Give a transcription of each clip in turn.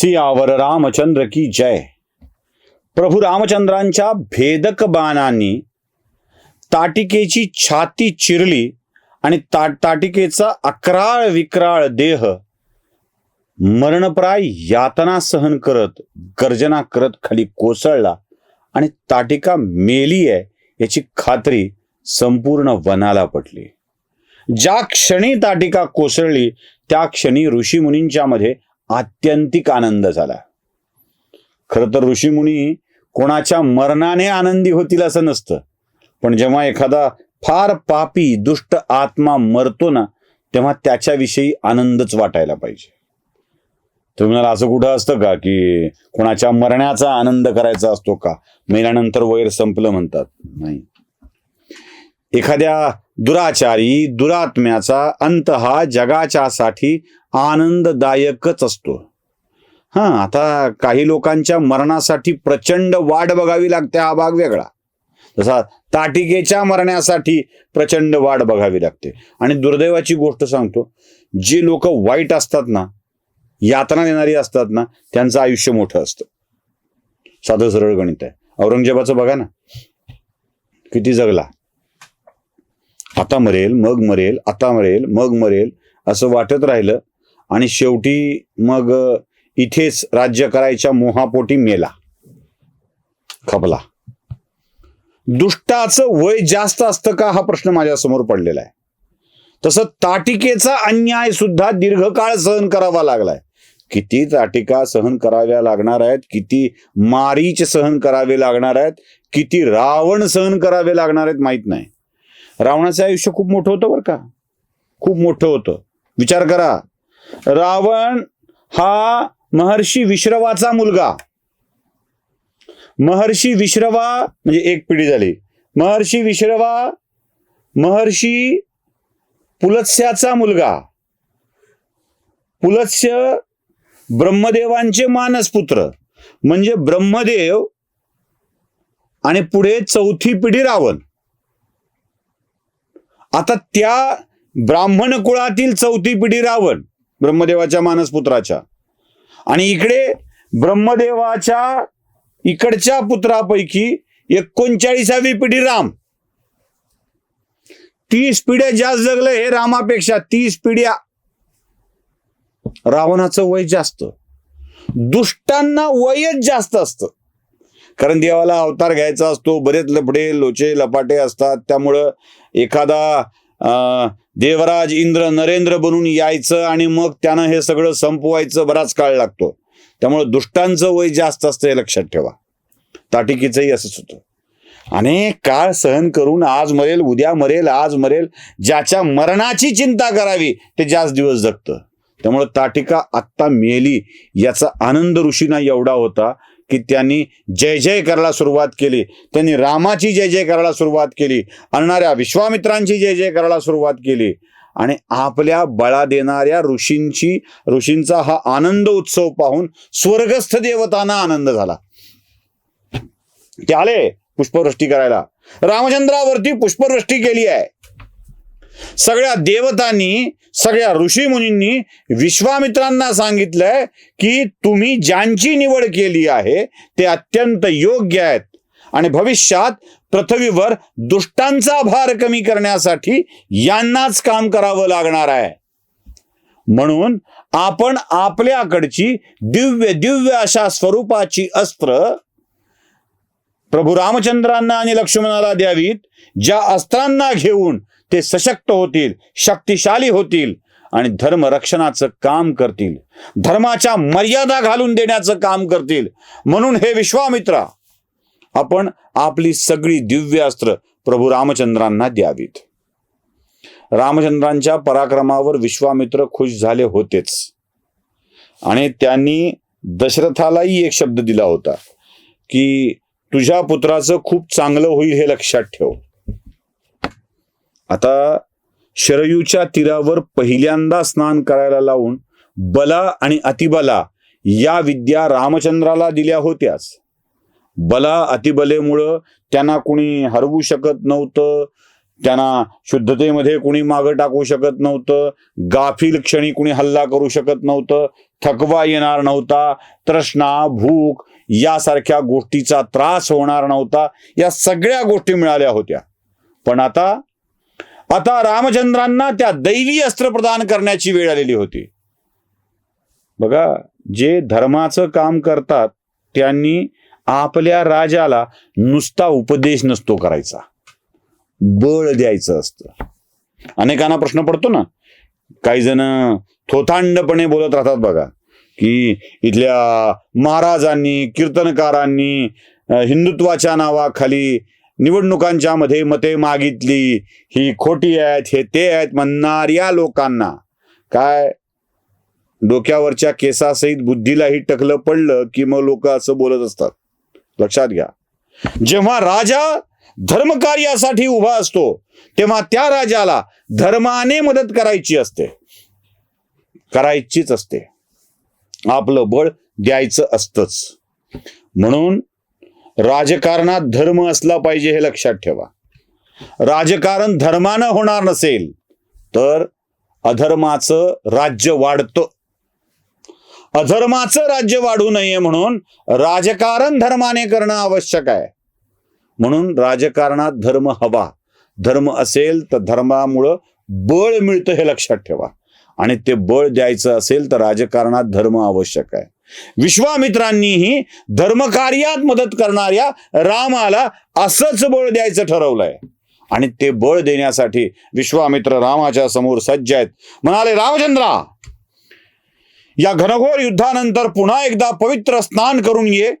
सियावर रामचंद्र की जय. प्रभू रामचंद्रांच्या भेदक बाणांनी ताटिकेची छाती चिरली आणि ता ताटिकेचा अकराळ विक्राळ देह मरणप्राय यातना सहन करत गर्जना करत खाली कोसळला आणि ताटिका मेली आहे याची खात्री संपूर्ण वनाला पटली. ज्या क्षणी ताटिका कोसळली त्या क्षणी ऋषीमुनींच्या मध्ये आत्यंतिक आनंद झाला. खरं तर ऋषीमुनी कोणाच्या मरणाने आनंदी होतील असं नसतं. पण जेव्हा एखादा फार पापी दुष्ट आत्मा मरतो ना तेव्हा त्याच्याविषयी आनंदच वाटायला पाहिजे. तुम्ही म्हणाल असं कुठं असतं का की कोणाच्या मरण्याचा आनंद करायचा असतो का? मेल्यानंतर वैर संपलं म्हणतात. नाही. एखाद्या दुराचारी दुरात्म्याचा अंत हा जगाच्यासाठी आनंददायकच असतो. हा आता काही लोकांच्या मरणासाठी प्रचंड वाट बघावी लागते हा भाग वेगळा. जसा ताटिकेच्या मरण्यासाठी प्रचंड वाट बघावी लागते. आणि दुर्दैवाची गोष्ट सांगतो जे लोक वाईट असतात ना यातना देणारी असतात ना त्यांचं आयुष्य मोठं असतं. साधं सरळ गणित आहे. औरंगजेबाचं बघा ना. किती जगला. आता मरेल मग मरेल आता मरेल मग मरेल असं वाटत राहिलं आणि शेवटी मग इथेच राज्य करायच्या मोहापोटी मेला. खपला. दुष्टाचं वय जास्त असतं का? हा प्रश्न माझ्यासमोर पडलेला आहे. तसं ताटिकेचा अन्याय सुद्धा दीर्घकाळ सहन करावा लागलाय. किती ताटिका सहन कराव्या लागणार आहेत? किती मारीच सहन करावे लागणार आहेत? किती रावण सहन करावे लागणार आहेत माहीत नाही. रावणाचं आयुष्य खूप मोठं होतं बरं का? खूप मोठं होतं. विचार करा. रावण हा महर्षी विश्रवाचा मुलगा. महर्षी विश्रवा म्हणजे एक पिढी झाली. महर्षी विश्रवा महर्षी पुलत्स्याचा मुलगा. पुलत्स्य ब्रह्मदेवांचे मानसपुत्र. म्हणजे ब्रह्मदेव आणि पुढे चौथी पिढी रावण. आता त्या ब्राह्मण कुळातील चौथी पिढी रावण. ब्रह्मदेवाच्या मानसपुत्राच्या. आणि इकडे ब्रह्मदेवाच्या इकडच्या पुत्रापैकी एकोणचाळीसावी पिढी राम. तीस पिढ्या जास्त जगलं हे रामापेक्षा तीस पिढ्या रावणाचं वय जास्त. दुष्टांना वयच जास्त असतं. कारण देवाला अवतार घ्यायचा असतो बरेच लपडे लोचे लपाटे असतात. त्यामुळं एखादा देवराज इंद्र नरेंद्र बनून यायचं आणि मग त्यानं हे सगळं संपवायचं बराच काळ लागतो. त्यामुळे दुष्टांचं वय जास्त असतं हे लक्षात ठेवा. ताटिकीचंही असंच होतं. अनेक काळ सहन करून आज मरेल उद्या मरेल आज मरेल ज्याच्या मरणाची चिंता करावी ते जास्त दिवस जगतं. त्यामुळे ताटिका आत्ता मेली याचा आनंद ऋषींना एवढा होता की त्यांनी जय जय करायला सुरुवात केली. त्यांनी रामाची जय जय करायला सुरुवात केली. आणणाऱ्या विश्वामित्रांची जय जय करायला सुरुवात केली. आणि आपल्या बळा देणाऱ्या ऋषींची ऋषींचा हा आनंद उत्सव पाहून स्वर्गस्थ देवतांना आनंद झाला. ते आले पुष्पवृष्टी करायला. रामचंद्रावरती पुष्पवृष्टी केली आहे. सगळ्या देवतांनी सगळ्या ऋषी मुनींनी विश्वामित्रांना सांगितलंय की तुम्ही ज्यांची निवड केली आहे ते अत्यंत योग्य आहेत. आणि भविष्यात पृथ्वीवर दुष्टांचा भार कमी करण्यासाठी यांनाच काम करावं लागणार आहे. म्हणून आपण आपल्याकडची दिव्य दिव्य अशा स्वरूपाची अस्त्र प्रभू रामचंद्रांना आणि लक्ष्मणाला द्यावीत ज्या अस्त्रांना घेऊन ते सशक्त होतील शक्तिशाली होतील आणि धर्म रक्षणाचं काम करतील. धर्माच्या मर्यादा घालून देण्याचं काम करतील. म्हणून हे विश्वामित्रा आपण आपली सगळी दिव्य अस्त्र प्रभू रामचंद्रांना द्यावीत. रामचंद्रांच्या पराक्रमावर विश्वामित्र खुश झाले होतेच. आणि त्यांनी दशरथालाही एक शब्द दिला होता की तुझ्या पुत्राचं खूप चांगलं होईल हे लक्षात ठेव. आता शरयूच्या तीरावर पहिल्यांदा स्नान करायला लावून बला आणि अतिबला या विद्या रामचंद्राला दिल्या होत्याच. बला अतिबलेमुळं त्यांना कुणी हरवू शकत नव्हतं त्यांना शुद्धतेमध्ये कुणी मागं टाकू शकत नव्हतं गाफील क्षणी कुणी हल्ला करू शकत नव्हतं थकवा येणार नव्हता तृष्णा भूक यासारख्या गोष्टीचा त्रास होणार नव्हता या सगळ्या गोष्टी मिळाल्या होत्या. पण आता आता रामचंद्रांना त्या दैवी अस्त्र प्रदान करण्याची वेळ आलेली होती. बघा जे धर्माचं काम करतात त्यांनी आपल्या राजाला नुसता उपदेश नसतो करायचा. बळ द्यायचं असतं. अनेकांना प्रश्न पडतो ना. काही जण थोथांडपणे बोलत राहतात बघा की इथल्या महाराजांनी कीर्तनकारांनी हिंदुत्वाच्या नावाखाली निवडणुकांच्या मध्ये मते मागितली. ही खोटी आहेत हे ते आहेत म्हणणाऱ्या लोकांना. काय? डोक्यावरच्या केसासहित बुद्धीलाही टकलं पडलं की मग लोक असं बोलत असतात. लक्षात घ्या. जेव्हा राजा धर्मकार्यासाठी उभा असतो तेव्हा त्या राजाला धर्माने मदत करायची असते. करायचीच असते. आपलं बळ द्यायचं असतच. म्हणून राजकारणात धर्म असला पाहिजे हे लक्षात ठेवा. राजकारण धर्मानं होणार नसेल तर अधर्माचं राज्य वाढतं. अधर्माचं राज्य वाढू नये म्हणून राजकारण धर्माने करणं आवश्यक आहे. म्हणून राजकारणात धर्म हवा. धर्म असेल तर धर्मामुळं बळ मिळतं हे लक्षात ठेवा. आणि ते बळ द्यायचं असेल तर राजकारणात धर्म आवश्यक आहे. विश्वामित्रांनीही धर्मकार्यात मदत करणाऱ्या रामाला असंच बळ द्यायचं ठरवलंय. आणि ते बळ देण्यासाठी विश्वामित्र रामाच्या समोर सज्ज आहेत. म्हणाले रामचंद्रा या घनघोर युद्धानंतर पुन्हा एकदा पवित्र स्नान करून ये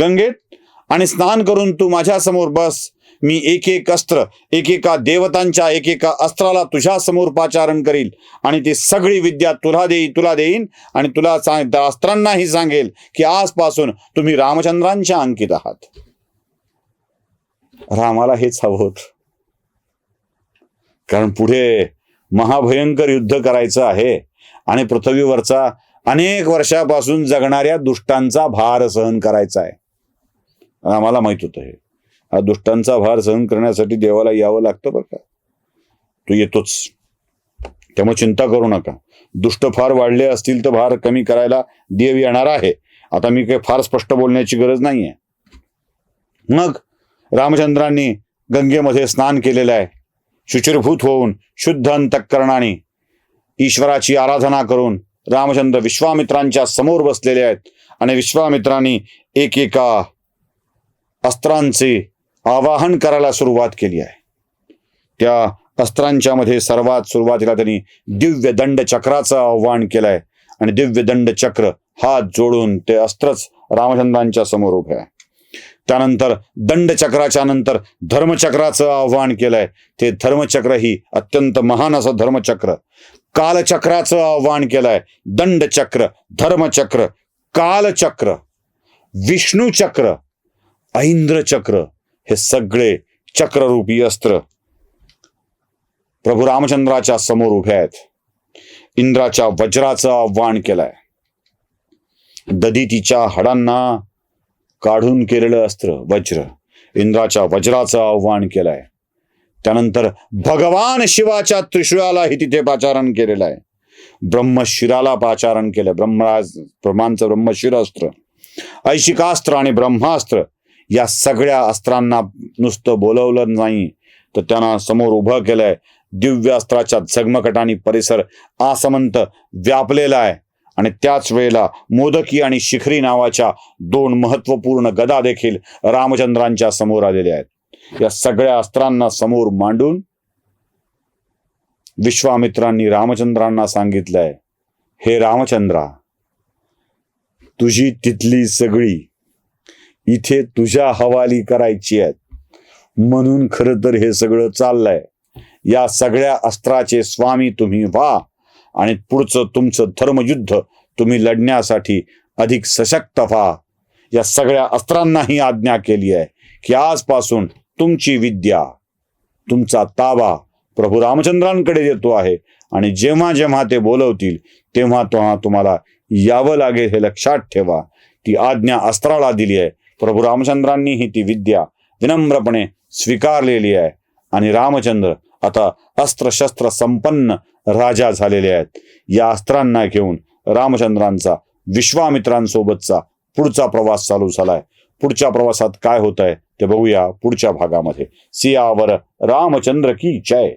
गंगेत आणि स्नान करून तू माझ्यासमोर बस. मी एक एक अस्त्र एकेका देवतांच्या एकेका अस्त्राला तुझ्या समोर पाचारण करील आणि ती सगळी विद्या तुला देईन तुला देईन आणि तुला सांग अस्त्रांनाही सांगेल की आजपासून तुम्ही रामचंद्रांच्या अंकित आहात. रामाला हेच हवं होतं. कारण पुढे महाभयंकर युद्ध करायचं आहे आणि पृथ्वीवरचा अनेक वर्षापासून जगणाऱ्या दुष्टांचा भार सहन करायचा आहे. आम्हाला माहीत होतं हे. हा दुष्टांचा भार सहन करण्यासाठी देवाला यावं लागतं बरं का? तो येतोच. त्यामुळे चिंता करू नका. दुष्ट फार वाढले असतील तर भार कमी करायला देव येणार आहे. आता मी काही फार स्पष्ट बोलण्याची गरज नाहीये. मग रामचंद्रांनी गंगेमध्ये स्नान केलेलं आहे. शुचिरभूत होऊन शुद्ध अंतकरणाने ईश्वराची आराधना करून रामचंद्र विश्वामित्रांच्या समोर बसलेले आहेत. आणि विश्वामित्रांनी एकेका अस्त्रांचे आवाहन करायला सुरुवात केली आहे. त्या अस्त्रांच्या मध्ये सर्वात सुरुवातीला त्यांनी दिव्य दंड चक्राचं आव्हान केलंय. आणि दिव्य दंड चक्र हात जोडून ते अस्त्रच रामचंद्रांच्या समोर उभे आहे. त्यानंतर दंडचक्राच्या नंतर धर्मचक्राचं आव्हान केलंय. ते धर्मचक्र ही अत्यंत महान असं धर्मचक्र. कालचक्राचं आव्हान केलंय. दंडचक्र धर्मचक्र कालचक्र विष्णुचक्र ऐंद्रचक्र हे सगळे चक्ररूपी अस्त्र प्रभू रामचंद्राच्या समोर उभे आहेत. इंद्राच्या वज्राचं आव्हान केलंय. ददितीच्या हाडांना काढून केलेलं अस्त्र वज्र इंद्राच्या वज्राचं आव्हान केलंय. त्यानंतर भगवान शिवाच्या त्रिशुळालाही तिथे पाचारण केलेलं आहे. ब्रह्मशिराला पाचारण केलंय. ब्रह्मराज ब्रह्मांचं ब्रह्मशिर अस्त्र. ऐशिकास्त्र आणि ब्रह्मास्त्र या सगळ्या अस्त्रांना नुसतं बोलवलं नाही. तर त्यांना समोर उभं केलंय. दिव्य अस्त्राच्या झगमकटाने परिसर आसमंत व्यापलेला आहे. आणि त्याच वेळेला मोदकी आणि शिखरी नावाच्या दोन महत्त्वपूर्ण गदा देखील रामचंद्रांच्या समोर आलेल्या आहेत. या सगळ्या अस्त्रांना समोर मांडून विश्वामित्रांनी रामचंद्रांना सांगितलंय हे रामचंद्रा तुझी तिथली सगळी इथे तुझ्या हवाली करायची आहेत. म्हणून खरं तर हे सगळं चाललंय. या सगळ्या अस्त्राचे स्वामी तुम्ही व्हा आणि पुढचं तुमचं धर्मयुद्ध तुम्ही लढण्यासाठी अधिक सशक्त व्हा. या सगळ्या अस्त्रांनाही आज्ञा केली आहे की आजपासून तुमची विद्या तुमचा ताबा प्रभू रामचंद्रांकडे देतो आहे आणि जेव्हा जेव्हा ते बोलवतील तेव्हा तेव्हा तुम्हाला यावं लागेल हे लक्षात ठेवा. ती आज्ञा अस्त्राला दिली आहे. प्रभू रामचंद्रांनीही ती विद्या विनम्रपणे स्वीकारलेली आहे. आणि रामचंद्र आता अस्त्रशस्त्र संपन्न राजा झालेले आहेत. या अस्त्रांना घेऊन रामचंद्रांचा विश्वामित्रांसोबतचा पुढचा प्रवास चालू झालाय. पुढच्या प्रवासात काय होत आहे ते बघूया पुढच्या भागामध्ये. सियावर रामचंद्र की जय.